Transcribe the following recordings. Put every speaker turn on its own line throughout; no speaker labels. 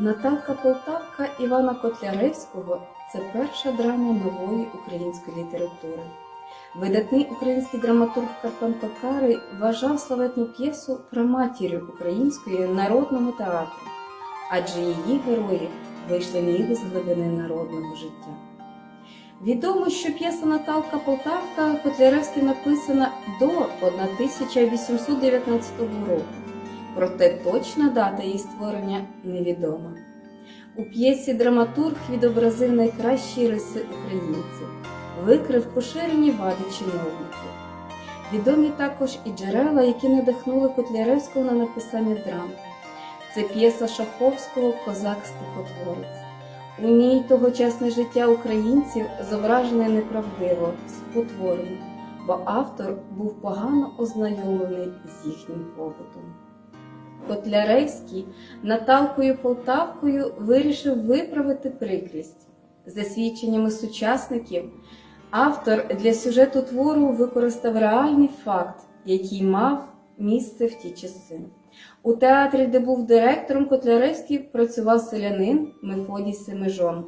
Наталка Полтавка Івана Котляревського це перша драма нової української літератури. Видатний український драматург Карпенко Карий вважав славетну п'єсу праматір'ю української народного театру, адже її герої вийшли ніби з глибини народного життя. Відомо, що п'єса Наталка Полтавка Котляревський написана до 1819 року, проте точна дата її створення невідома. У п'єсі драматург відобразив найкращі риси українців, викрив поширені вади чиновників. Відомі також і джерела, які надихнули Котляревського на написання драм. Це п'єса Шаховського Козак-стихотворець. У ній тогочасне життя українців зображене неправдиво, спотворено, бо автор був погано ознайомлений з їхнім побутом. Котляревський Наталкою Полтавкою вирішив виправити прикрість. За свідченнями сучасників, автор для сюжету твору використав реальний факт, який мав місце в ті часи. У театрі, де був директором Котляревський, працював селянин Мефодій Семижон,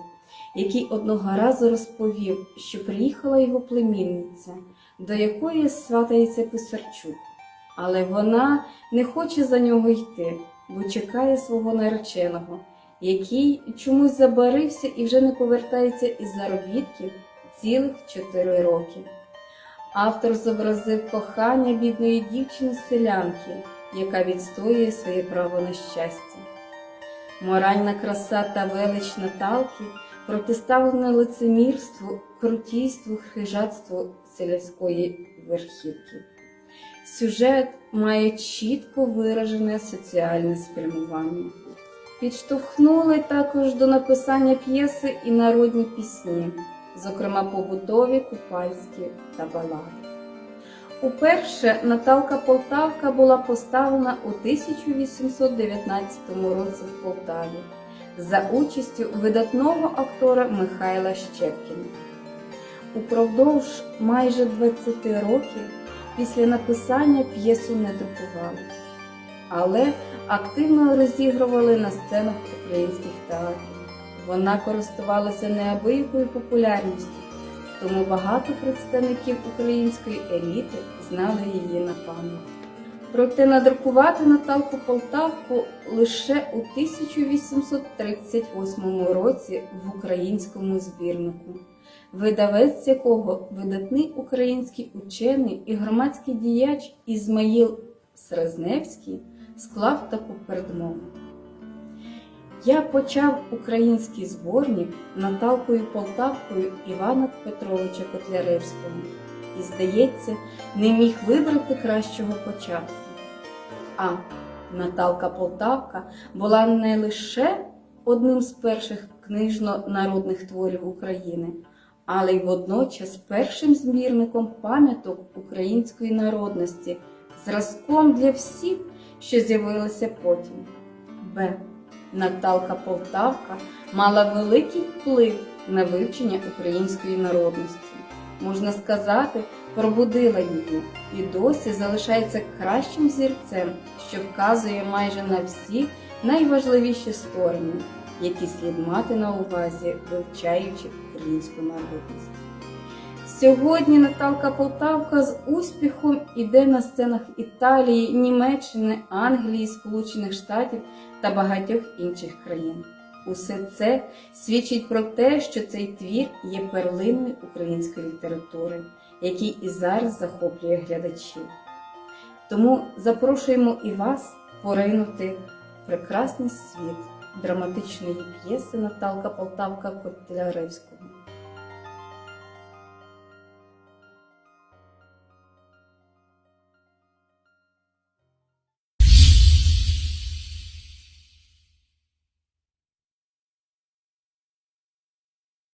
який одного разу розповів, що приїхала його племінниця, до якої сватається Писарчук. Але вона не хоче за нього йти, бо чекає свого нареченого, який чомусь забарився і вже не повертається із заробітків цілих чотири роки. Автор зобразив кохання бідної дівчини-селянки, яка відстоює своє право на щастя. Моральна краса та велич Наталки протиставлена лицемірству, крутійству, хижатству селянської верхівки. Сюжет має чітко виражене соціальне спрямування. Підштовхнули також до написання п'єси і народні пісні, зокрема побутові, купальські та балади. Уперше Наталка Полтавка була поставлена у 1819 році в Полтаві за участю видатного актора Михайла Щепкіна. Упродовж майже 20 років після написання п'єсу не друкували, але активно розігрували на сценах українських театрів. Вона користувалася неабиякою популярністю, тому багато представників української еліти знали її на пам'ять. Проте надрукувати Наталку Полтавку лише у 1838 році в українському збірнику, видавець якого видатний український учений і громадський діяч Ізмаїл Срезневський склав таку передмову. Я почав український зборник Наталкою Полтавкою Івана Петровича Котляревського і, здається, не міг вибрати кращого початку. А Наталка Полтавка була не лише одним з перших книжно-народних творів України, але й водночас першим збірником пам'яток української народності, зразком для всіх, що з'явилися потім. Б. Наталка Полтавка мала великий вплив на вивчення української народності. Можна сказати, пробудила її і досі залишається кращим зірцем, що вказує майже на всі найважливіші сторони, які слід мати на увазі, вивчаючи українську народність. Сьогодні Наталка Полтавка з успіхом іде на сценах Італії, Німеччини, Англії, Сполучених Штатів та багатьох інших країн. Усе це свідчить про те, що цей твір є перлиною української літератури, який і зараз захоплює глядачів. Тому запрошуємо і вас поринути в прекрасний світ драматичної п'єси Наталка Полтавка Котляревського.